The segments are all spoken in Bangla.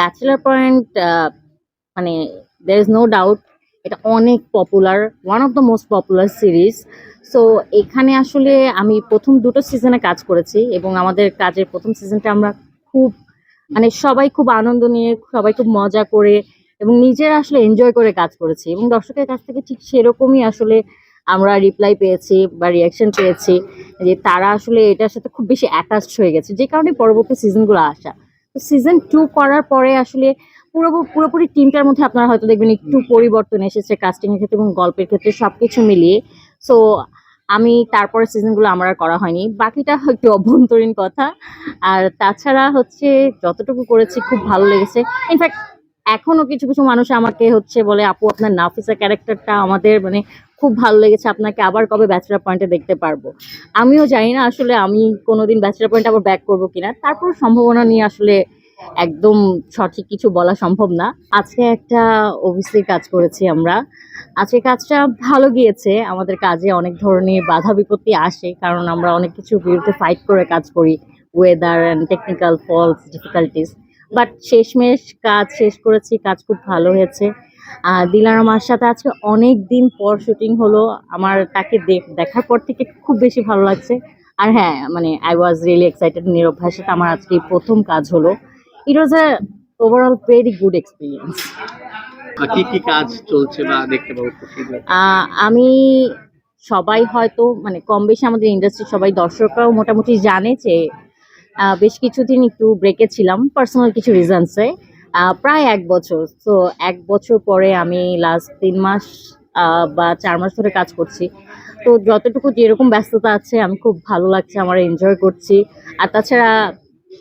ব্যাচেলার পয়েন্ট মানে দের ইজ নো ডাউট এটা অনেক popular one of the most popular series so এখানে আসলে আমি প্রথম দুটো সিজনে কাজ করেছি এবং আমাদের কাজের প্রথম সিজনটা আমরা খুব মানে সবাই খুব আনন্দ নিয়ে, সবাই খুব মজা করে এবং নিজেরা আসলে এনজয় করে কাজ করেছি এবং দর্শকের কাছ থেকে ঠিক সেরকমই আসলে আমরা রিপ্লাই পেয়েছি বা রিয়াকশন পেয়েছি যে তারা আসলে এটার সাথে খুব বেশি অ্যাটাচড হয়ে গেছে, যে কারণে পরবর্তী সিজনগুলো আসা। সিজন টু করার পরে আসলে পুরো পুরোপুরি টিমটার মধ্যে আপনারা হয়তো দেখবেন একটু পরিবর্তন এসেছে কাস্টিংয়ের ক্ষেত্রে এবং গল্পের ক্ষেত্রে সবকিছু মিলিয়ে। সো আমি তারপরে সিজনগুলো আমার আর করা হয়নি। বাকিটা একটু অভ্যন্তরীণ কথা। আর তাছাড়া হচ্ছে যতটুকু করেছি খুব ভালো লেগেছে। ইনফ্যাক্ট এখনও কিছু কিছু মানুষ আমাকে হচ্ছে বলে আপু আপনার নাফিসা ক্যারেক্টারটা আমাদের মানে খুব ভালো লেগেছে, আপনাকে আবার কবে ব্যাচেলার পয়েন্টে দেখতে পারব। আমিও জানি না আসলে আমি কোনোদিন ব্যাচেলার পয়েন্ট আবার ব্যাক করব কিনা। তারপর সম্ভাবনা নিয়ে আসলে একদম সঠিক কিছু বলা সম্ভব না। আজকে একটা ওবিসির কাজ করেছি আমরা। আজকে কাজটা ভালো গিয়েছে, আমাদের কাজে অনেক ধরনের বাধা বিপত্তি আসে, কারণ আমরা অনেক কিছুর বিরুদ্ধে ফাইট করে কাজ করি weather and technical faults difficulties but শেষমেশ কাজ শেষ করেছি, কাজ খুব ভালো হয়েছে। দিলার আমার সাথে আজকে অনেক দিন পর শুটিং হলো। আমার তাকে দেখ- দেখার পর থেকে খুব বেশি ভালো লাগছে। আর হ্যাঁ মানে I was really excited Nirob ভাইয়ের সাথে আমার আজকে প্রথম কাজ হলো। It was a overall very good experience কি কি কাজ চলছে বা দেখতে পাবো আমি সবাই হয়তো মানে কম বেশি আমাদের ইন্ডাস্ট্রির সবাই দর্শকরাও মোটামুটি জানে যে বেশ কিছুদিন একটু ব্রেকে ছিলাম। পার্সোনাল কিছু রিজনসে প্রায় এক বছর। তো এক বছর পরে আমি লাস্ট তিন মাস বা চার মাস ধরে কাজ করছি। তো যতটুকু যেরকম ব্যস্ততা আছে, আমি খুব ভালো লাগছে, আমার এনজয় করছি। আর তাছাড়া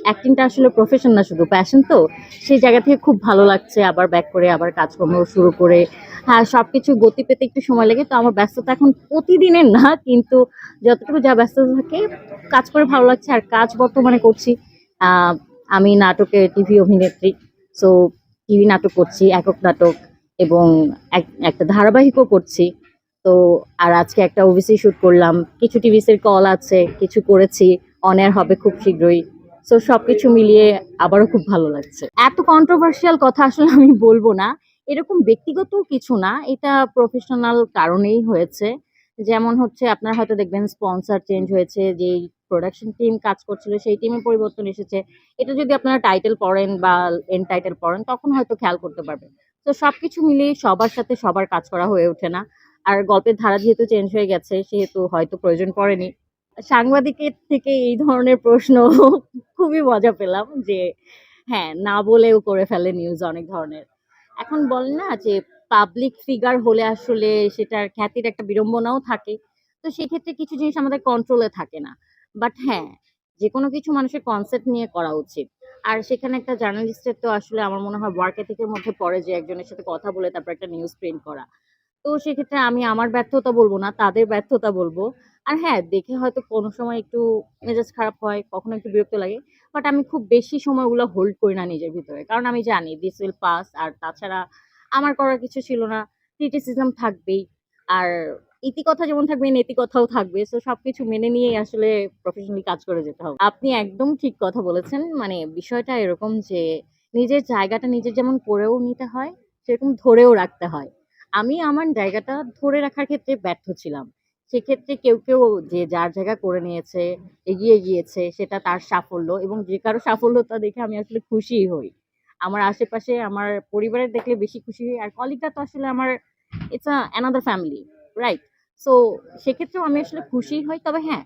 অ্যাক্টিংটা আসলে প্রফেশন না, শুধু প্যাশন তো। সেই জায়গা থেকে খুব ভালো লাগছে, আবার ব্যাক করে, আবার কাজকর্ম শুরু করে। হ্যাঁ সব কিছু গতি পেতে একটু সময় লাগে। তো আমার ব্যস্ততা এখন প্রতিদিনের না, কিন্তু যতটুকু যা ব্যস্ততা থাকে, কাজ করে ভালো লাগছে। আর কাজ বর্তমানে করছি আমি নাটকে টিভি অভিনেত্রী। সো টিভি নাটক করছি, একক নাটক এবং এক- একটা ধারাবাহিকও করছি। তো, আর আজকে একটা ওবিসি শ্যুট করলাম। কিছু টিভিসের কল আছে, কিছু করেছি। অন এয়ার হবে খুব শীঘ্রই। সো সব কিছু মিলিয়ে আবারও খুব ভালো লাগছে। এত কন্ট্রোভার্সিয়াল কথা আসলে আমি বলব না। এরকম ব্যক্তিগত কিছু না। এটা প্রফেশনাল কারণেই হয়েছে। যেমন হচ্ছে, আপনারা হয়তো দেখবেন স্পন্সর চেঞ্জ হয়েছে যে প্রোডাকশন টিম কাজ করছিল, সেই টিমে পরিবর্তন এসেছে। এটা যদি আপনারা টাইটেল পড়েন বা এন টাইটেল পড়েন, তখন হয়তো খেয়াল করতে পারবেন। তো সবকিছু মিলিয়ে সবার সাথে সবার কাজ করা হয়ে ওঠে না। আর গল্পের ধারা যেহেতু চেঞ্জ হয়ে গেছে, সেহেতু হয়তো প্রয়োজন পড়েনি। সাংবাদিকের থেকে এই ধরনের প্রশ্ন খুবই মজা পেলাম যে হ্যাঁ না বলেও করে ফেলে নিউজ অনেক ধরনের। এখন বলেন না যে পাবলিক ফিগার হলে আসলে সেটার খ্যাতির একটা বিড়ম্বনাও থাকে। তো সেক্ষেত্রে কিছু জিনিস আমাদের কন্ট্রোলে থাকে না। বাট হ্যাঁ যে কোনো কিছু মানুষের কনসেপ্ট নিয়ে করা উচিত। আর সেখানে একটা জার্নালিস্টের তো আসলে আমার মনে হয় ওয়ার্ক এথিকের মধ্যে পড়ে যে একজনের সাথে কথা বলে তারপর একটা নিউজ প্রিন্ট করা। তো সেক্ষেত্রে আমি আমার ব্যর্থতা বলব না, তাদের ব্যর্থতা বলব। আর হ্যাঁ দেখে হয়তো কোনো সময় একটু মেজাজ খারাপ হয়, কখনো একটু বিরক্ত লাগে। বাট আমি খুব বেশি সময় ওগুলো হোল্ড করি না নিজের ভিতরে। কারণ আমি জানি দিস উইল পাস আর তাছাড়া আমার করার কিছু ছিল না। ক্রিটিসিজম থাকবেই। আর ইতিকথা যেমন থাকবে, নেতিকথাও থাকবে। তো সবকিছু মেনে নিয়েই আসলে প্রফেশনালি কাজ করে যেতে হবে। আপনি একদম ঠিক কথা বলেছেন। মানে বিষয়টা এরকম যে, নিজের জায়গাটা নিজের যেমন করেও নিতে হয়, সেরকম ধরেও রাখতে হয়। আমি আমার জায়গাটা ধরে রাখার ক্ষেত্রে ব্যর্থ ছিলাম। সেক্ষেত্রে কেউ কেউ যে যার জায়গা করে নিয়েছে, এগিয়ে গিয়েছে, সেটা তার সাফল্য এবং যে কারও সাফল্যতা দেখে আমি আসলে খুশি হই। আমার আশেপাশে, আমার পরিবারের দেখলে বেশি খুশি হই। আর কলিগটা তো আসলে আমার it's uh another family right so সেক্ষেত্রেও আমি আসলে খুশি হই, তবে হ্যাঁ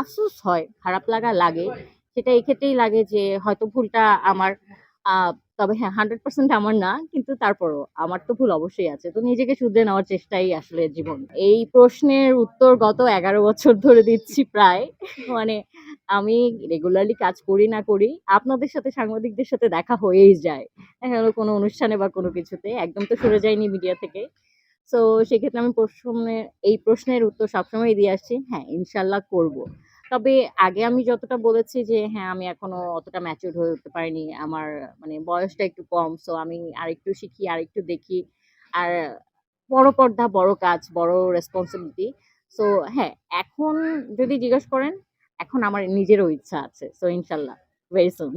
আফসোস হয়, খারাপ লাগা লাগে। সেটা এই ক্ষেত্রেই লাগে যে, হয়তো ভুলটা আমার তবে হ্যাঁ হান্ড্রেড পার্সেন্ট আমার না, কিন্তু তারপরও আমার তো ভুল অবশ্যই আছে। তো নিজেকে শুধরে নেওয়ার চেষ্টাই আসলে জীবন। এই প্রশ্নের উত্তর গত এগারো বছর ধরে দিচ্ছি প্রায়। মানে আমি রেগুলারলি কাজ করি না করি, আপনাদের সাথে, সাংবাদিকদের সাথে দেখা হয়েই যায়। গেলো কোনো অনুষ্ঠানে বা কোনো কিছুতে। একদম তো সরে যায়নি মিডিয়া থেকে। সো সেক্ষেত্রে আমি প্রশ্নের এই প্রশ্নের উত্তর সবসময় দিয়ে আসছি। হ্যাঁ ইনশাল্লাহ করব। তবে আগে আমি যতটা বলেছি যে হ্যাঁ আমি এখনও অতটা ম্যাচিউর হয়ে উঠতে পারিনি। আমার মানে বয়সটা একটু কম সো আমি আরেকটু শিখি, আরেকটু দেখি। আর বড় পর্দা, বড় কাজ, বড় রেসপন্সিবিলিটি সো হ্যাঁ এখন যদি জিজ্ঞেস করেন, এখন আমার নিজেরও ইচ্ছা আছে। সো ইনশাল্লাহ ভেরি সুন